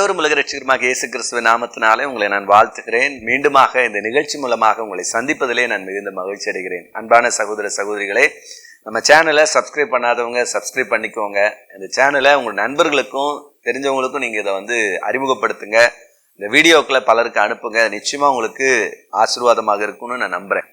ஆண்டவர் உலக ரட்சகருமாக இயேசு கிறிஸ்துவ நாமத்தினாலே உங்களை நான் வாழ்த்துகிறேன். மீண்டுமாக இந்த நிகழ்ச்சி மூலமாக உங்களை சந்திப்பதிலே நான் மிகுந்த மகிழ்ச்சி அடைகிறேன். அன்பான சகோதர சகோதரிகளே நம்ம சேனலை சப்ஸ்கிரைப் பண்ணாதவங்க சப்ஸ்கிரைப் பண்ணிக்கோங்க. இந்த சேனலை உங்கள் நண்பர்களுக்கும் தெரிஞ்சவங்களுக்கும் நீங்கள் இதை வந்து அறிமுகப்படுத்துங்க. இந்த வீடியோக்களை பலருக்கு அனுப்புங்க. நிச்சயமாக உங்களுக்கு ஆசீர்வாதமாக இருக்கும்னு நான் நம்புகிறேன்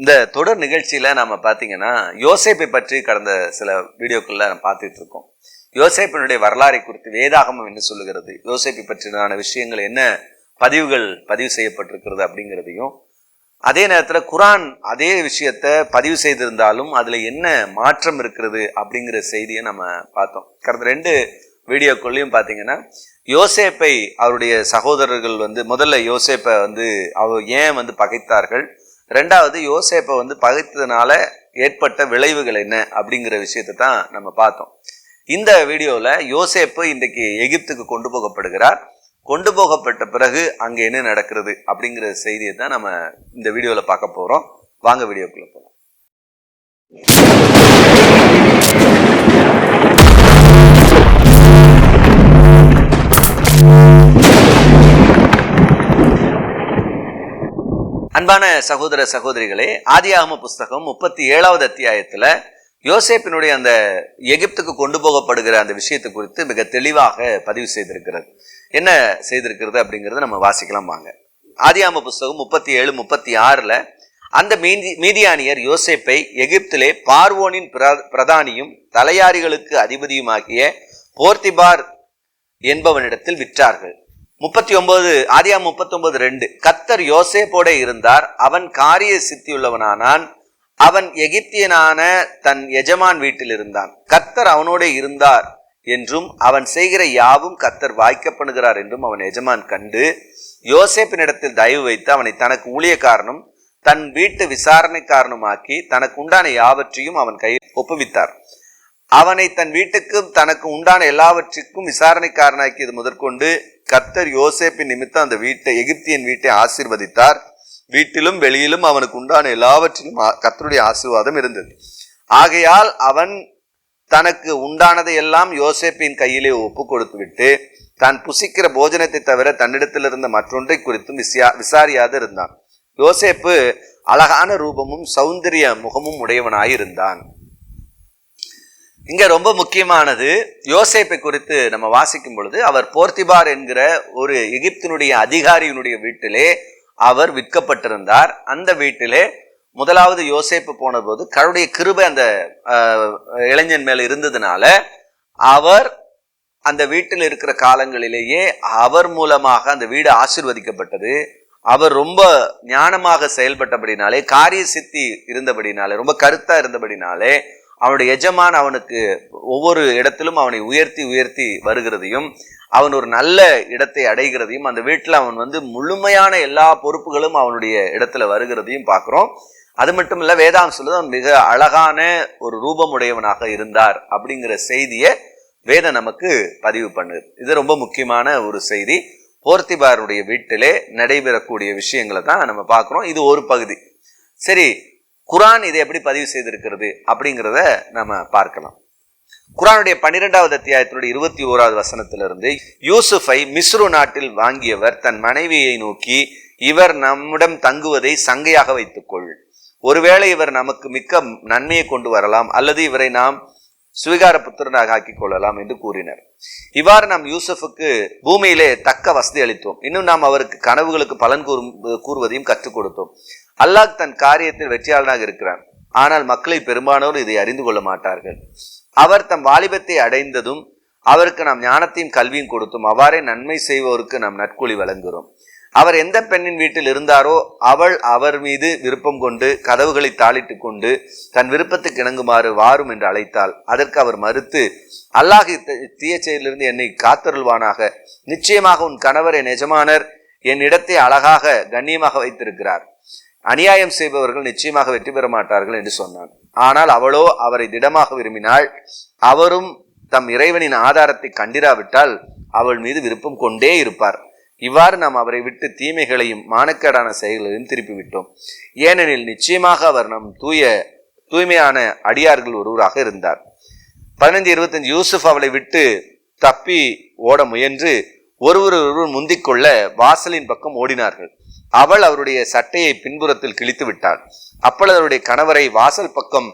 இந்த தொடர் நிகழ்ச்சியில் நம்ம பார்த்தீங்கன்னா யோசேப்பை பற்றி கடந்த சில வீடியோக்களில் நம்ம பார்த்துட்டு இருக்கோம். யோசேப்பினுடைய வரலாறை குறித்து வேதாகமம் என்ன சொல்லுகிறது? யோசேப்பை பற்றினான விஷயங்கள் என்ன? பதிவுகள் பதிவு செய்யப்பட்டிருக்கிறது அப்படிங்கிறதையும் அதே நேரத்தில் குரான் அதே விஷயத்த பதிவு செய்திருந்தாலும் அதில் என்ன மாற்றம் இருக்கிறது அப்படிங்கிற செய்தியை நம்ம பார்த்தோம். கடந்த ரெண்டு வீடியோக்குள்ளேயும் பார்த்தீங்கன்னா யோசேப்பை அவருடைய சகோதரர்கள் வந்து முதல்ல யோசேப்பை வந்து அவர் ஏன் வந்து பகைத்தார்கள்? ரெண்டாவது யோசேப்பை வந்து பகைத்ததுனால ஏற்பட்ட விளைவுகள் என்ன அப்படிங்கிற விஷயத்தை தான் நம்ம பார்த்தோம். இந்த வீடியோவில் யோசேப்பு இன்றைக்கு எகிப்துக்கு கொண்டு போகப்படுகிறார். கொண்டு போகப்பட்ட பிறகு அங்கே என்ன நடக்கிறது அப்படிங்கிற செய்தியை தான் நம்ம இந்த வீடியோவில் பார்க்க போகிறோம் வாங்க வீடியோக்குள்ள போகலாம் அன்பான சகோதர சகோதரிகளே ஆதியாகம புஸ்தகம் முப்பத்தி ஏழாவது அத்தியாயத்தில் யோசேப்பினுடைய அந்த எகிப்துக்கு கொண்டு போகப்படுகிற அந்த விஷயத்தை குறித்து மிக தெளிவாக பதிவு செய்திருக்கிறது. என்ன செய்திருக்கிறது அப்படிங்கிறத நம்ம வாசிக்கலாம் வாங்க. ஆதியாம புஸ்தகம் முப்பத்தி ஏழு முப்பத்தி ஆறில் அந்த மீதி மீதியானியர் யோசேப்பை எகிப்திலே பார்வோனின் பிர- பிரதானியும் தலையாரிகளுக்கு அதிபதியுமாகிய போர்த்திபார் என்பவனிடத்தில் விற்றார்கள். முப்பத்தி ஒன்பது ஆதியா முப்பத்தி ஒன்பது ரெண்டு கத்தர் யோசேப்போட இருந்தார் அவன் காரிய சித்தியுள்ளவனானான் அவன் எகிப்தியனான தன் எஜமான் வீட்டில் இருந்தான் கத்தர் அவனோட இருந்தார் என்றும் அவன் செய்கிற யாவும் கத்தர் வாய்க்கப்படுகிறார் என்றும் அவன் எஜமான் கண்டு யோசேப்பினிடத்தில் தயவு வைத்து அவனை தனக்கு ஊழியக்காரனும் தன் வீட்டு விசாரணைக்காரனுமாக்கி தனக்கு உண்டான யாவற்றையும் அவன் கையில் ஒப்புவித்தார். அவனை தன் வீட்டுக்கும் தனக்கு உண்டான எல்லாவற்றுக்கும் விசாரணைக்காரனாக்கியது முதற்கொண்டு கத்தர் யோசேப்பின் நிமித்தம் அந்த வீட்டை எகிப்தியன் வீட்டை ஆசீர்வதித்தார். வீட்டிலும் வெளியிலும் அவனுக்கு உண்டான எல்லாவற்றிலும் கத்தருடைய ஆசீர்வாதம் இருந்தது. ஆகையால் அவன் தனக்கு உண்டானதை எல்லாம் யோசேப்பின் கையிலே ஒப்பு கொடுத்து விட்டு தான் புசிக்கிற போஜனத்தை தவிர தன்னிடத்தில் இருந்த மற்றொன்றை குறித்தும் விசியா விசாரியாது இருந்தான். யோசேப்பு அழகான ரூபமும் சௌந்தரிய முகமும் உடையவனாயிருந்தான். இங்க ரொம்ப முக்கியமானது யோசேப்பை குறித்து நம்ம வாசிக்கும் பொழுது அவர் போர்த்திபார் என்கிற ஒரு எகிப்தினுடைய அதிகாரியினுடைய வீட்டிலே அவர் விற்கப்பட்டிருந்தார். அந்த வீட்டிலே முதலாவது யோசேப்பு போன போது கருடைய கிருபை அந்த இளைஞன் மேல இருந்ததுனால அவர் அந்த வீட்டில் இருக்கிற காலங்களிலேயே அவர் மூலமாக அந்த வீடு ஆசிர்வதிக்கப்பட்டது. அவர் ரொம்ப ஞானமாக செயல்பட்டபடினாலே காரிய சித்தி இருந்தபடினாலே ரொம்ப கருத்தா இருந்தபடினாலே அவனுடைய எஜமான் அவனுக்கு ஒவ்வொரு இடத்திலும் அவனை உயர்த்தி உயர்த்தி வருகிறதையும் அவன் ஒரு நல்ல இடத்தை அடைகிறதையும் அந்த வீட்டில் அவன் வந்து முழுமையான எல்லா பொறுப்புகளும் அவனுடைய இடத்துல வருகிறதையும் பார்க்குறோம். அது மட்டும் இல்லை வேதாம் சொல்லுது அவன் மிக அழகான ஒரு ரூபமுடையவனாக இருந்தார் அப்படிங்கிற செய்தியை வேதம் நமக்கு பதிவு பண்ணுது. இது ரொம்ப முக்கியமான ஒரு செய்தி. போர்த்திபாருடைய வீட்டிலே நடைபெறக்கூடிய விஷயங்களை தான் நம்ம பார்க்குறோம். இது ஒரு பகுதி. சரி குரான் இதை எப்படி பதிவு செய்திருக்கிறது அப்படிங்கிறத நம்ம பார்க்கலாம். குரானுடைய பன்னிரெண்டாவது அத்தியாயத்தினுடைய இருபத்தி ஓராவது வசனத்திலிருந்து யூசுஃபை மிஸ்ரு நாட்டில் வாங்கியவர் தன் மனைவியை நோக்கி இவர் நம்மிடம் தங்குவதை சங்கையாக வைத்துக்கொள். ஒருவேளை இவர் நமக்கு மிக்க நன்மையை கொண்டு வரலாம் அல்லது இவரை நாம் சுவீகார புத்திரனாக ஆக்கிக் கொள்ளலாம் என்று கூறினர். இவ்வாறு நாம் யூசுஃபுக்கு பூமியிலே தக்க வசதி அளித்தோம். இன்னும் நாம் அவருக்கு கனவுகளுக்கு பலன் கூறும் கூறுவதையும் கற்றுக் கொடுத்தோம். அல்லாஹ் தன் காரியத்தில் வெற்றியாளனாக இருக்கிறான். ஆனால் மக்களை பெரும்பானோர் இதை அறிந்து கொள்ள மாட்டார்கள். அவர் தம் வாலிபத்தை அடைந்ததும் அவருக்கு நாம் ஞானத்தையும் கல்வியும் கொடுத்தும். அவ்வாறே நன்மை செய்வோருக்கு நாம் நற்கூலி வழங்குகிறோம். அவர் எந்த பெண்ணின் வீட்டில் இருந்தாரோ அவள் அவர் மீது விருப்பம் கொண்டு கதவுகளை தாளிட்டு கொண்டு தன் விருப்பத்துக்கு இணங்குமாறு வாரும் என்று அழைத்தாள். அதற்கு அவர் மறுத்து அல்லாஹ் தீய செயலிருந்து என்னை காத்தருள்வானாக. நிச்சயமாக உன் கணவர் என் எஜமானர் என் இடத்தை அழகாக கண்ணியமாக வைத்திருக்கிறார். அநியாயம் செய்பவர்கள் நிச்சயமாக வெற்றி பெற மாட்டார்கள் என்று சொன்னான். ஆனால் அவளோ அவரை திடமாக விரும்பினாள். அவரும் தம் இறைவனின் ஆதாரத்தை கண்டிராவிட்டால் அவள் மீது விருப்பம் கொண்டே இருப்பார். இவ்வாறு நாம் அவரை விட்டு தீமைகளையும் மானக்கேடான செயல்களையும் திருப்பி விட்டோம் ஏனெனில் நிச்சயமாக அவர் நம் தூய தூய்மையான அடியார்கள் ஒருவராக இருந்தார். பதினைந்து இருபத்தஞ்சு யூசுப் அவளை விட்டு தப்பி ஓட முயன்று ஒருவர் ஒருவர் முந்திக்கொள்ள வாசலின் பக்கம் ஓடினார்கள். அவள் அவருடைய சட்டையை பின்புறத்தில் கிழித்து விட்டாள். அப்பொழுது அவருடைய கணவரை வாசல் பக்கம்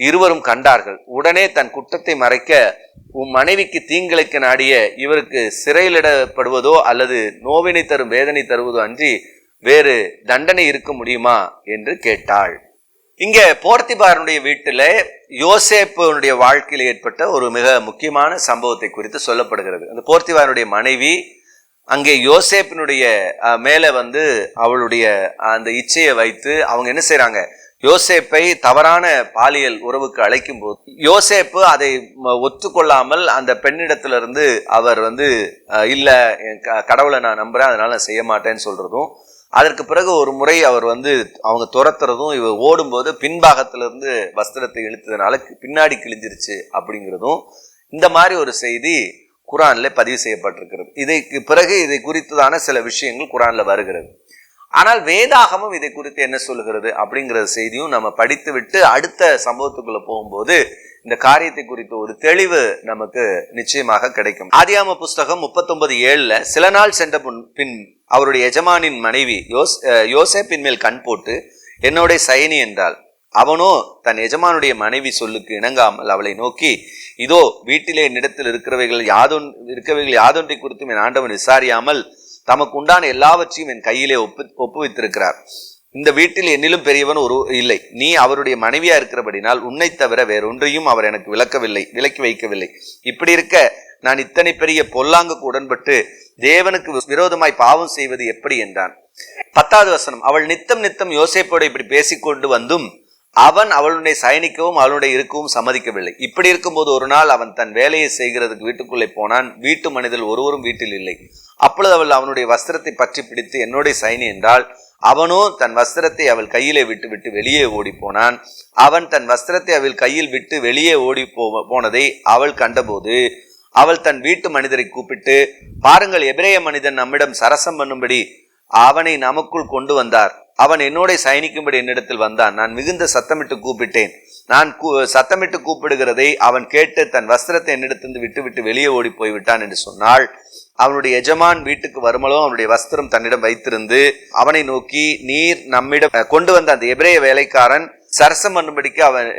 இருவரும் கண்டார்கள். உடனே தன் குற்றத்தை மறைக்க உன் மனைவிக்கு தீங்கிழைக்க நாடிய இவருக்கு சிறையிலிடப்படுவதோ அல்லது நோவினை தரும் வேதனை தருவதோ அன்றி வேறு தண்டனை இருக்க முடியுமா? என்று கேட்டாள். இங்க போர்த்திபாரனுடைய வீட்டில் யோசேப்பனுடைய வாழ்க்கையில் ஏற்பட்ட ஒரு மிக முக்கியமான சம்பவத்தை குறித்து சொல்லப்படுகிறது. அந்த போர்த்திபாரனுடைய மனைவி அங்கே யோசேப்பினுடைய மேலே வந்து அவளுடைய அந்த இச்சையை வைத்து அவங்க என்ன செய்கிறாங்க யோசேப்பை தவறான பாலியல் உறவுக்கு அழைக்கும் போது யோசேப்பு அதை ஒத்துக்கொள்ளாமல் அந்த பெண்ணிடத்திலிருந்து அவர் வந்து இல்லை என் க- கடவுளை நான் நம்புறேன் அதனால் நான் செய்ய மாட்டேன்னு சொல்கிறதும் அதற்கு பிறகு ஒரு முறை அவர் வந்து அவங்க துரத்துறதும் இவர் ஓடும்போது பின்பாகத்திலிருந்து வஸ்திரத்தை இழுத்ததுனால பின்னாடி கிழிஞ்சிருச்சு அப்படிங்கிறதும் இந்த மாதிரி ஒரு செய்தி குரானில் பதிவு செய்யப்பட்டிருக்கிறது. இதைக்கு பிறகு இதை குறித்ததான சில விஷயங்கள் குரானில் வருகிறது. ஆனால் வேதாகமும் இதை குறித்து என்ன சொல்லுகிறது அப்படிங்கிற செய்தியும் நம்ம படித்து விட்டு அடுத்த சம்பவத்துக்குள்ள போகும்போது இந்த காரியத்தை குறித்த ஒரு தெளிவு நமக்கு நிச்சயமாக கிடைக்கும். ஆதியாம புஸ்தகம் முப்பத்தொன்பது ஏழுல சில நாள் சென்ற பின் அவருடைய எஜமானின் மனைவி யோஸ் யோசேப்பின் மேல் கண் போட்டு என்னோட சயனி என்றாள். அவனோ தன் எஜமானுடைய மனைவி சொல்லுக்கு இணங்காமல் அவளை நோக்கி இதோ வீட்டிலே என்னிடத்தில் இருக்கிறவைகள் யாதொன் இருக்கவைகள் யாதொன்றை குறித்தும் என் ஆண்டவன் விசாரியாமல் தமக்கு உண்டான எல்லாவற்றையும் என் கையிலே ஒப்பு ஒப்புவித்திருக்கிறார். இந்த வீட்டில் என்னிலும் பெரியவன் ஒரு இல்லை. நீ அவருடைய மனைவியா இருக்கிறபடினால் உன்னை தவிர வேறொன்றையும் அவர் எனக்கு விளக்கவில்லை விலக்கி வைக்கவில்லை. இப்படி இருக்க நான் இத்தனை பெரிய பொல்லாங்குக்கு உடன்பட்டு தேவனுக்கு விரோதமாய் பாவம் செய்வது எப்படி என்றான். பத்தாவது வசனம். அவள் நித்தம் நித்தம் யோசேப்போடு இப்படி பேசிக்கொண்டு வந்தும் அவன் அவளுடைய சயனிக்கவும் அவளுடைய இருக்கவும் சம்மதிக்கவில்லை. இப்படி இருக்கும்போது ஒரு நாள் அவன் தன் வேலையை செய்கிறதுக்கு வீட்டுக்குள்ளே போனான். வீட்டு மனிதர் ஒருவரும் வீட்டில் இல்லை. அப்பொழுது அவள் அவனுடைய வஸ்திரத்தை பற்றி பிடித்து என்னுடைய சைனி என்றால் அவனோ தன் வஸ்திரத்தை அவள் கையிலே விட்டு விட்டு வெளியே ஓடி போனான். அவன் தன் வஸ்திரத்தை அவள் கையில் விட்டு வெளியே ஓடி போ போனதை அவள் கண்டபோது அவள் தன் வீட்டு மனிதரை கூப்பிட்டு பாருங்கள் எபிரேய மனிதன் நம்மிடம் சரசம் பண்ணும்படி அவனை நமக்குள் கொண்டு வந்தார். அவன் என்னோட சயனிக்கும்படி என்னிடத்தில் வந்தான். நான் மிகுந்த சத்தமிட்டு கூப்பிட்டேன். நான் கூ- சத்தமிட்டு கூப்பிடுகிறதை அவன் கேட்டு தன் வஸ்திரத்தை என்னிடத்திலிருந்து விட்டு விட்டு வெளியே ஓடி போய்விட்டான் என்று சொன்னாள். அவனுடைய எஜமான் வீட்டுக்கு வருமளோ அவனுடைய வஸ்திரம் தன்னிடம் வைத்திருந்து அவனை நோக்கி நீர் நம்மிடம் கொண்டு வந்த அந்த எபிரேய வேலைக்காரன் சரசம் பண்ணும்படிக்கு அவன்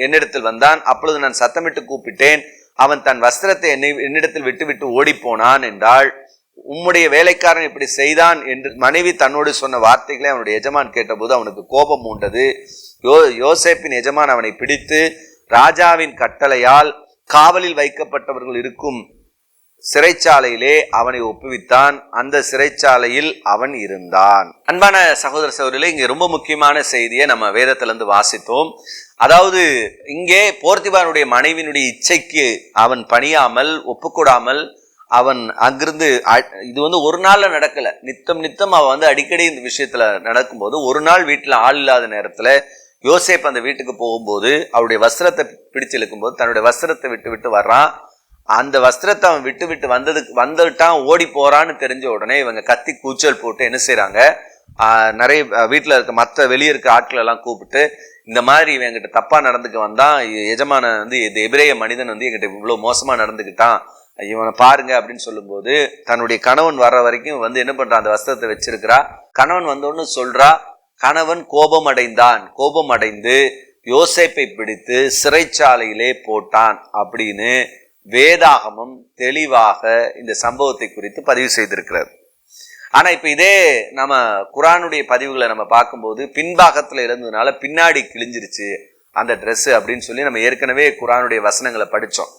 என்னிடத்தில் வந்தான். அப்பொழுது நான் சத்தமிட்டு கூப்பிட்டேன். அவன் தன் வஸ்திரத்தை என்னை என்னிடத்தில் விட்டுவிட்டு ஓடிப்போனான் என்றாள். உம்முடைய வேலைக்காரன் இப்படி செய்தான் என்று மனைவி தன்னோடு சொன்ன வார்த்தைகளை அவனுடைய எஜமான் கேட்டபோது அவனுக்கு கோபம் உண்டது யோ யோசேப்பின் எஜமான் அவனை பிடித்து ராஜாவின் கட்டளையால் காவலில் வைக்கப்பட்டவர்கள் இருக்கும் சிறைச்சாலையிலே அவனை ஒப்புவித்தான். அந்த சிறைச்சாலையில் அவன் இருந்தான். அன்பான சகோதர சகோதரிகளே இங்கே ரொம்ப முக்கியமான செய்தியை நம்ம வேதத்திலிருந்து வாசித்தோம். அதாவது இங்கே போர்த்திபானுடைய மனைவினுடைய இச்சைக்கு அவன் பணியாமல் ஒப்புக்கூடாமல் அவன் அங்கிருந்து அ- இது வந்து ஒரு நாளில் நடக்கல. நித்தம் நித்தம் அவன் வந்து அடிக்கடி இந்த விஷயத்தில் நடக்கும்போது ஒரு நாள் வீட்டில் ஆள் இல்லாத நேரத்தில் யோசேப் அந்த வீட்டுக்கு போகும்போது அவருடைய வஸ்திரத்தை பிடிச்சு இழுக்கும்போது தன்னுடைய வஸ்திரத்தை விட்டு விட்டு வர்றான். அந்த வஸ்திரத்தை அவன் விட்டு விட்டு வந்ததுக்கு வந்துட்டான் ஓடி போறான்னு தெரிஞ்ச உடனே இவங்க கத்தி கூச்சல் போட்டு என்ன செய்கிறாங்க நிறைய வீட்டில் இருக்க மற்ற வெளியே இருக்க ஆட்கள் எல்லாம் கூப்பிட்டு இந்த மாதிரி இவன் என்கிட்ட தப்பாக நடந்துக்க வந்தான். எஜமான வந்து இந்த எபிரேய மனிதன் வந்து எங்கிட்ட இவ்வளோ மோசமாக நடந்துக்கிட்டான். இவனை பாருங்க அப்படின்னு சொல்லும்போது தன்னுடைய கணவன் வர்ற வரைக்கும் வந்து என்ன பண்றான் அந்த வஸ்திரத்தை வச்சிருக்கிறா. கணவன் வந்தோன்னு சொல்றா கணவன் கோபம் அடைந்தான் கோபம் அடைந்து யோசேப்பை பிடித்து சிறைச்சாலையிலே போட்டான் அப்படின்னு வேதாகமம் தெளிவாக இந்த சம்பவத்தை குறித்து பதிவு செய்திருக்கிறது. ஆனா இப்ப இதே நம்ம குரானுடைய பதிவுகளை நம்ம பார்க்கும்போது பின்பாகத்துல இருந்ததுனால பின்னாடி கிழிஞ்சிருச்சு அந்த ட்ரெஸ்ஸு அப்படின்னு சொல்லி நம்ம ஏற்கனவே குரானுடைய வசனங்களை படித்தோம்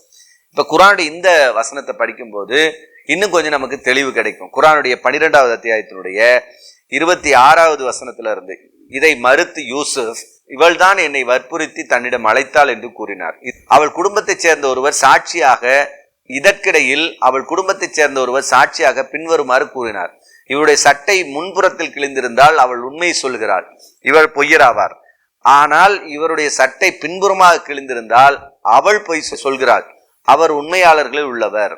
இப்போ குரானுடைய இந்த வசனத்தை படிக்கும்போது இன்னும் கொஞ்சம் நமக்கு தெளிவு கிடைக்கும். குரானுடைய பனிரெண்டாவது அத்தியாயத்தினுடைய இருபத்தி ஆறாவது வசனத்துல இருந்து இதை மறுத்து யூசுப் இவள்தான் என்னை வற்புறுத்தி தன்னிடம் அழைத்தாள் என்று கூறினார். இ- அவள் குடும்பத்தைச் சேர்ந்த ஒருவர் சாட்சியாக இதற்கிடையில் அவள் குடும்பத்தைச் சேர்ந்த ஒருவர் சாட்சியாக பின்வருமாறு கூறினார். இவருடைய சட்டை முன்புறத்தில் கிழிந்திருந்தால் அவள் உண்மையை சொல்கிறாள். இவள் பொய்யராவார். ஆனால் இவருடைய சட்டை பின்புறமாக கிழிந்திருந்தால் அவள் பொய் சொல்கிறாள். அவர் உண்மையாளர்களில் உள்ளவர்.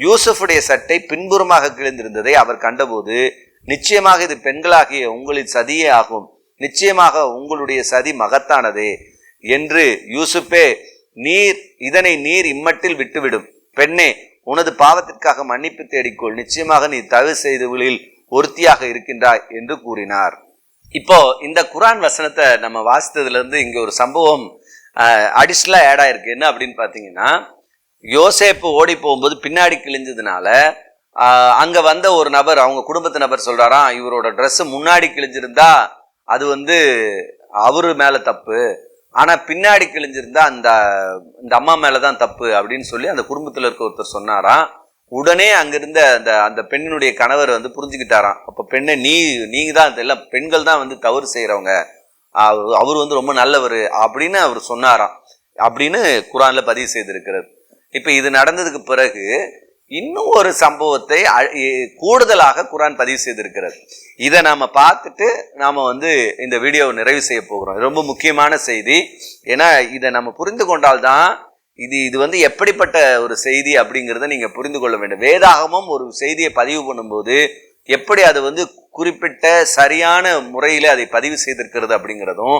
யூசுஃபுடைய சட்டை பின்புறமாக கிழிந்திருந்ததை அவர் கண்டபோது நிச்சயமாக இது பெண்களாகிய உங்களின் சதியே ஆகும். நிச்சயமாக உங்களுடைய சதி மகத்தானதே என்று யூசுப்பே நீர் இதனை நீர் இம்மட்டில் விட்டுவிடும். பெண்ணே உனது பாவத்திற்காக மன்னிப்பு தேடிக்கொள். நிச்சயமாக நீ தவறு செய்தவர்களில் ஒருத்தியாக இருக்கின்றாய் என்று கூறினார். இப்போ இந்த குரான் வசனத்தை நம்ம வாசித்ததுல இருந்து இங்க ஒரு சம்பவம் அடிஷ்னலா ஆட் ஆயிருக்கு. என்ன அப்படின்னு பாத்தீங்கன்னா யோசேப்பு ஓடி போகும்போது பின்னாடி கிழிஞ்சதுனால அங்கே வந்த ஒரு நபர் அவங்க குடும்பத்து நபர் சொல்கிறாராம் இவரோட ட்ரெஸ்ஸு முன்னாடி கிழிஞ்சிருந்தா அது வந்து அவரு மேலே தப்பு. ஆனால் பின்னாடி கிழிஞ்சிருந்தா அந்த இந்த அம்மா மேலே தான் தப்பு அப்படின்னு சொல்லி அந்த குடும்பத்தில் இருக்க ஒருத்தர் சொன்னாராம் உடனே அங்கிருந்த அந்த அந்த பெண்ணினுடைய கணவர் வந்து புரிஞ்சுக்கிட்டாராம். அப்போ பெண்ணை நீ நீங்கள் தான் எல்லாம் பெண்கள் தான் வந்து தவறு செய்கிறவங்க அவர் வந்து ரொம்ப நல்லவர் அப்படின்னு அவர் சொன்னாராம். அப்படின்னு குரானில் பதிவு செய்திருக்கிறது. இப்போ இது நடந்ததுக்கு பிறகு இன்னும் ஒரு சம்பவத்தை கூடுதலாக குரான் பதிவு செய்திருக்கிறது. இதை நாம் பார்த்துட்டு நாம் வந்து இந்த வீடியோவை நிறைவு செய்ய போகிறோம். ரொம்ப முக்கியமான செய்தி. ஏன்னா இதை நம்ம புரிந்து கொண்டால்தான் இது இது வந்து எப்படிப்பட்ட ஒரு செய்தி அப்படிங்கிறத நீங்கள் புரிந்து கொள்ள வேண்டும். வேதாகமும் ஒரு செய்தியை பதிவு பண்ணும்போது எப்படி அது வந்து குறிப்பிட்ட சரியான முறையில் அதை பதிவு செய்திருக்கிறது அப்படிங்கிறதும்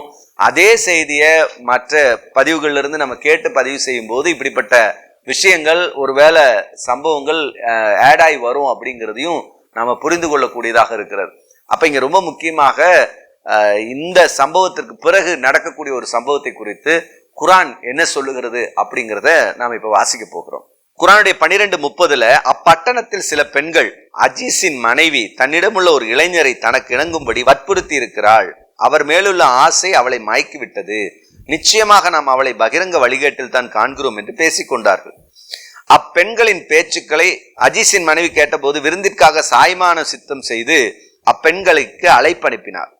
அதே செய்தியை மற்ற பதிவுகள்ல இருந்து நம்ம கேட்டு பதிவு செய்யும் போது இப்படிப்பட்ட விஷயங்கள் ஒருவேளை சம்பவங்கள் ஆட் ஆகி வரும் அப்படிங்கிறதையும் நாம் புரிந்து கொள்ளக்கூடியதாக இருக்கிறது. அப்போ இங்கே ரொம்ப முக்கியமாக இந்த சம்பவத்திற்கு பிறகு நடக்கக்கூடிய ஒரு சம்பவத்தை குறித்து குரான் என்ன சொல்லுகிறது அப்படிங்கிறத நாம் இப்போ வாசிக்க போகிறோம். குரானுடைய பனிரெண்டு முப்பதுல அப்பட்டணத்தில் சில பெண்கள் அஜீஸின் மனைவி தன்னிடமுள்ள ஒரு இளைஞரை தனக்கு இணங்கும்படி வற்புறுத்தி இருக்கிறாள் அவர் மேலுள்ள ஆசை அவளை மயக்கிவிட்டது. நிச்சயமாக நாம் அவளை பகிரங்க வழிகேட்டில் தான் காண்கிறோம் என்று பேசிக்கொண்டார்கள். அப்பெண்களின் பேச்சுக்களை அஜீஸின் மனைவி கேட்டபோது விருந்திற்காக சாய்மான சித்தம் செய்து அப்பெண்களுக்கு அழைப்பனுப்பினார்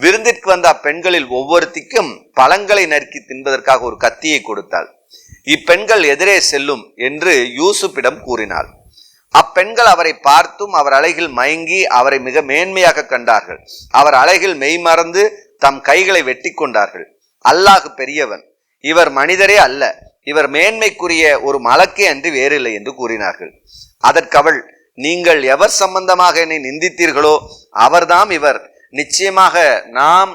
விருந்திற்கு வந்த அப்பெண்களில் ஒவ்வொருத்திக்கும் பழங்களை நறுக்கி தின்பதற்காக ஒரு கத்தியை கொடுத்தாள். இப்பெண்கள் எதிரே செல்லும் என்று யூசுப்பிடம் கூறினாள். அப்பெண்கள் அவரை பார்த்தும் அவர் அழகில் மயங்கி அவரை மிக மேன்மையாக கண்டார்கள். அவர் அழகில் மெய்மறந்து தம் கைகளை வெட்டி கொண்டார்கள். அல்லாஹ் பெரியவன். இவர் மனிதரே அல்ல. இவர் மேன்மைக்குரிய ஒரு மலக்கே அன்று வேறில்லை என்று கூறினார்கள். அதற்கவள் நீங்கள் எவர் சம்பந்தமாக என்னை நிந்தித்தீர்களோ அவர்தாம் இவர். நிச்சயமாக நாம்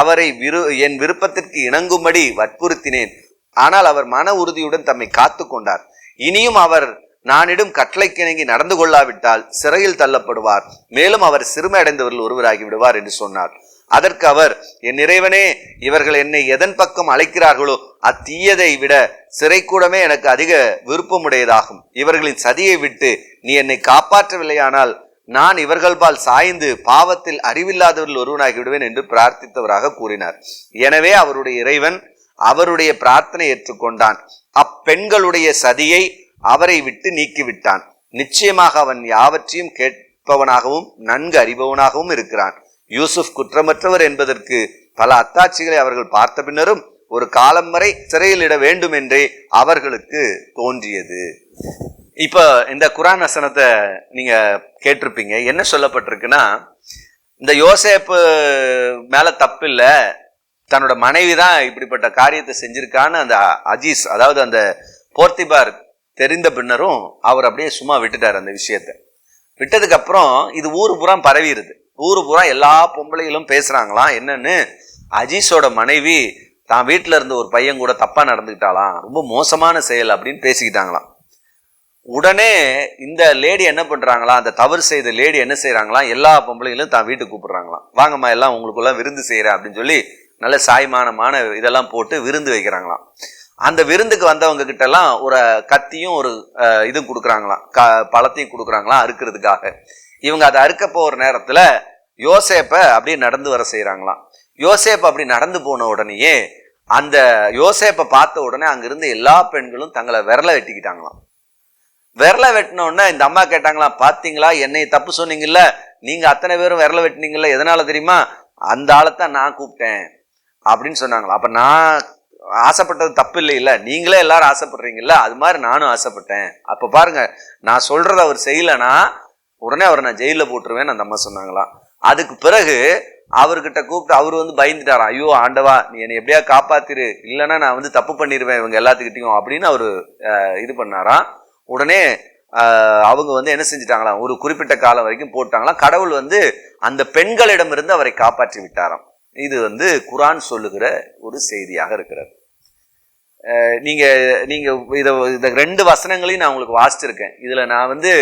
அவரை விரு என் விருப்பத்திற்கு இணங்கும்படி வற்புறுத்தினேன். ஆனால் அவர் மன உறுதியுடன் தம்மை காத்து கொண்டார். இனியும் அவர் நானிடும் கட்டளைக்கு கிணங்கி நடந்து கொள்ளாவிட்டால் சிறையில் தள்ளப்படுவார். மேலும் அவர் சிறுமை அடைந்தவர்கள் ஒருவராகி விடுவார் என்று சொன்னார். அதற்கு அவர் என் இறைவனே இவர்கள் என்னை எதன் பக்கம் அழைக்கிறார்களோ அத்தீயதை விட சிறைக்கூடமே எனக்கு அதிக விருப்பமுடையதாகும். இவர்களின் சதியை விட்டு நீ என்னை காப்பாற்றவில்லையானால் நான் இவர்கள்பால் சாய்ந்து பாவத்தில் அறிவில்லாதவர்கள் ஒருவனாகி விடுவேன் என்று பிரார்த்தித்தவராக கூறினார். எனவே அவருடைய இறைவன் அவருடைய பிரார்த்தனை ஏற்றுக்கொண்டான். அப்பெண்களுடைய சதியை அவரை விட்டு நீக்கிவிட்டான். நிச்சயமாக அவன் யாவற்றையும் கேட்பவனாகவும் நன்கு அறிபவனாகவும் இருக்கிறான். யூசுப் குற்றமற்றவர் என்பதற்கு பல அத்தாட்சிகளை அவர்கள் பார்த்த பின்னரும் ஒரு காலம் வரை சிறையிலிட வேண்டும் என்றே அவர்களுக்கு தோன்றியது. இப்போ இந்த குரான் வசனத்தை நீங்க கேட்டிருப்பீங்க. என்ன சொல்லப்பட்டிருக்குன்னா இந்த யோசேப்பு மேல தப்பு தன்னோட மனைவி தான் இப்படிப்பட்ட காரியத்தை செஞ்சிருக்கான்னு அந்த அஜீஸ் அதாவது அந்த போர்த்திபார் தெரிந்த பின்னரும் அவர் அப்படியே சும்மா விட்டுட்டார் அந்த விஷயத்த. விட்டதுக்கு அப்புறம் இது ஊர் பூரா பரவிடுது ஊரு பூரா எல்லா பொம்பளைகளும் பேசுறாங்களாம். என்னன்னு? அஜீஸோட மனைவி தான் வீட்டில் இருந்த ஒரு பையன் கூட தப்பா நடந்துக்கிட்டாலாம் ரொம்ப மோசமான செயல் அப்படின்னு பேசிக்கிட்டாங்களாம். உடனே இந்த லேடி என்ன பண்றாங்களா அந்த தவறு செய்த லேடி என்ன செய்றாங்களாம்? எல்லா பொம்பளைகளும் தான் வீட்டுக்கு கூப்பிடுறாங்களாம். வாங்கம்மா எல்லாம் உங்களுக்குள்ள விருந்து செய்யறேன் அப்படின்னு சொல்லி நல்ல சாய்மானமான இதெல்லாம் போட்டு விருந்து வைக்கிறாங்களாம். அந்த விருந்துக்கு வந்தவங்க கிட்ட எல்லாம் ஒரு கத்தியும் ஒரு இதுவும் கொடுக்குறாங்களாம். க பழத்தையும் கொடுக்குறாங்களாம் அறுக்கிறதுக்காக. இவங்க அதை அறுக்க போகிற நேரத்தில் யோசேப்பை அப்படியே நடந்து வர செய்கிறாங்களாம் யோசேப் அப்படி நடந்து போன உடனேயே அந்த யோசேப்பை பார்த்த உடனே அங்கிருந்த எல்லா பெண்களும் தங்களை விரல வெட்டிக்கிட்டாங்களாம். விரல வெட்டினோடனே இந்த அம்மா கேட்டாங்களா பார்த்தீங்களா என்னை தப்பு சொன்னீங்கல்ல? நீங்கள் அத்தனை பேரும் விரல வெட்டினீங்கல்ல? எதனால தெரியுமா? அந்த ஆளைத்தான் நான் கூப்பிட்டேன். அப்படின்னு சொன்னாங்களா அப்போ நான் ஆசைப்பட்டது தப்பு இல்லை இல்லை நீங்களே எல்லாரும் ஆசைப்படுறீங்கல்ல? அது மாதிரி நானும் ஆசைப்பட்டேன். அப்போ பாருங்க நான் சொல்றத அவர் செய்யலைன்னா உடனே அவரை நான் ஜெயிலில் போட்டுருவேன்னு அந்த அம்மா சொன்னாங்களாம். அதுக்கு பிறகு அவர்கிட்ட கூப்பிட்டு அவர் வந்து பயந்துட்டாராம் ஐயோ ஆண்டவா நீ என்னை எப்படியா காப்பாத்திரு இல்லைன்னா நான் வந்து தப்பு பண்ணிடுவேன் இவங்க எல்லாத்துக்கிட்டையும் அப்படின்னு அவர் இது பண்ணாராம். உடனே அவங்க வந்து என்ன செஞ்சிட்டாங்களாம் ஒரு குறிப்பிட்ட காலம் வரைக்கும் போட்டாங்களாம். கடவுள் வந்து அந்த பெண்களிடமிருந்து அவரை காப்பாற்றி விட்டாராம். இது வந்து குரான் சொல்லுகிற ஒரு செய்தியாக இருக்கிறது. நீங்கள் நீங்க நீங்க இந்த ரெண்டு வசனங்களையும் நான் உங்களுக்கு வாசிச்சிருக்கேன். இதுல நான் வந்து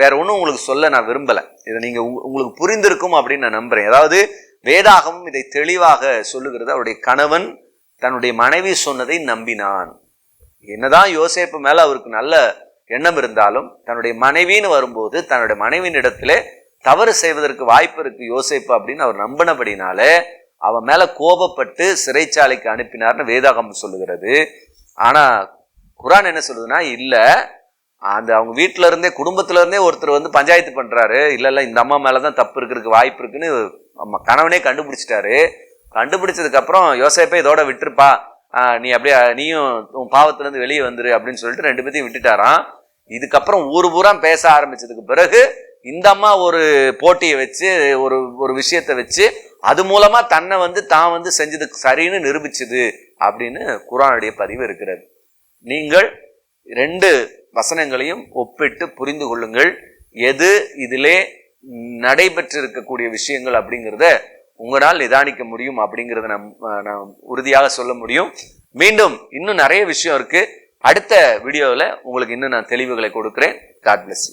வேற ஒன்றும் உங்களுக்கு சொல்ல நான் விரும்பலை. இதை நீங்கள் உங் உங்களுக்கு புரிந்திருக்கும் அப்படின்னு நான் நம்புகிறேன் அதாவது வேதாகமும் இதை தெளிவாக சொல்லுகிறது. அவருடைய கணவன் தன்னுடைய மனைவி சொன்னதை நம்பினான். என்னதான் யோசேப்பு மேலே அவருக்கு நல்ல எண்ணம் இருந்தாலும் தன்னுடைய மனைவின்னு வரும்போது தன்னுடைய மனைவியின் இடத்திலே தவறு செய்வதற்கு வாய்ப்பு இருக்கு யோசேப்பு அப்படின்னு அவர் நம்பினபடினாலே அவன் மேல கோபப்பட்டு சிறைச்சாலைக்கு அனுப்பினார்னு வேதாகம் சொல்லுகிறது. ஆனா குரான் என்ன சொல்லுதுன்னா இல்லை அந்த அவங்க வீட்டில் இருந்தே குடும்பத்துல இருந்தே ஒருத்தர் வந்து பஞ்சாயத்து பண்றாரு. இல்ல இல்ல இந்த அம்மா மேலதான் தப்பு இருக்கிறதுக்கு வாய்ப்பு இருக்குன்னு நம்ம கணவனே கண்டுபிடிச்சிட்டாரு. கண்டுபிடிச்சதுக்கு அப்புறம் யோசேப்பை இதோட விட்டுருப்பா. நீ அப்படியே நீயும் உன் பாவத்துலேருந்து வெளியே வந்துரு அப்படின்னு சொல்லிட்டு ரெண்டு பேத்தையும் விட்டுட்டாராம். இதுக்கப்புறம் ஊர் பூரா பேச ஆரம்பிச்சதுக்கு பிறகு இந்த அம்மா ஒரு போட்டியை வச்சு ஒரு ஒரு விஷயத்தை வச்சு அது மூலமா தன்னை வந்து தான் வந்து செஞ்சதுக்கு சரின்னு நிரூபிச்சுது அப்படின்னு குரானுடைய பதிவு இருக்கிறது. நீங்கள் ரெண்டு வசனங்களையும் ஒப்பிட்டு புரிந்து கொள்ளுங்கள். எது இதிலே நடைபெற்றிருக்கக்கூடிய விஷயங்கள் அப்படிங்கிறத உங்களால் நிதானிக்க முடியும் அப்படிங்கிறத நான் நான் உறுதியாக சொல்ல முடியும். மீண்டும் இன்னும் நிறைய விஷயம் இருக்கு. அடுத்த வீடியோவில் உங்களுக்கு இன்னும் நான் தெளிவுகளை கொடுக்குறேன். God plus